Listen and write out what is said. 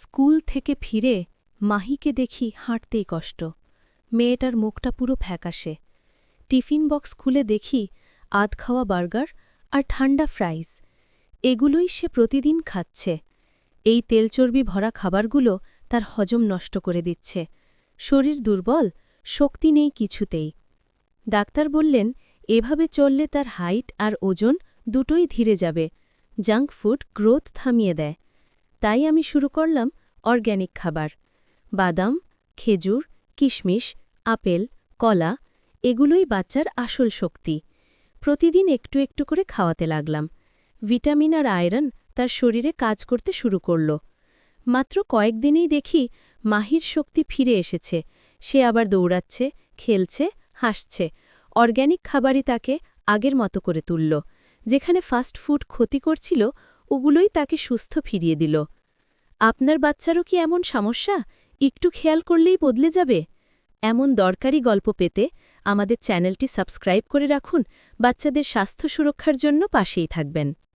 School থেকে ফিরে মাহিকে দেখি হাঁটতেই কষ্ট। মেয়েটার মুখটা পুরো ফ্যাকাশে। টিফিন বক্স খুলে দেখি আধ খাওয়া বার্গার আর ঠান্ডা ফ্রাইজ। এগুলোই সে প্রতিদিন খাচ্ছে। এই তেলচর্বি ভরা খাবারগুলো তার হজম নষ্ট করে দিচ্ছে। শরীর দুর্বল, শক্তি নেই কিছুতেই। ডাক্তার বললেন, এভাবে চললে তার হাইট আর ওজন দুটোই ধীরে যাবে। জাঙ্ক ফুড গ্রোথ থামিয়ে দেয়। তাই আমি শুরু করলাম অর্গ্যানিক খাবার। বাদাম, খেজুর, কিশমিশ, আপেল, কলা, এগুলোই বাচ্চার আসল শক্তি। প্রতিদিন একটু একটু করে খাওয়াতে লাগলাম। ভিটামিন আর আয়রন তার শরীরে কাজ করতে শুরু করল। মাত্র কয়েকদিনেই দেখি মাহির শক্তি ফিরে এসেছে। সে আবার দৌড়াচ্ছে, খেলছে, হাসছে। অর্গ্যানিক খাবারই তাকে আগের মতো করে তুলল। যেখানে ফাস্ট ফুড ক্ষতি করছিল, ওগুলোই তাকে সুস্থ ফিরিয়ে দিল। আপনার বাচ্চারও কি এমন সমস্যা? একটু খেয়াল করলেই বদলে যাবে। এমন দরকারি গল্প পেতে আমাদের চ্যানেলটি সাবস্ক্রাইব করে রাখুন। বাচ্চাদের স্বাস্থ্য সুরক্ষার জন্য পাশেই থাকবেন।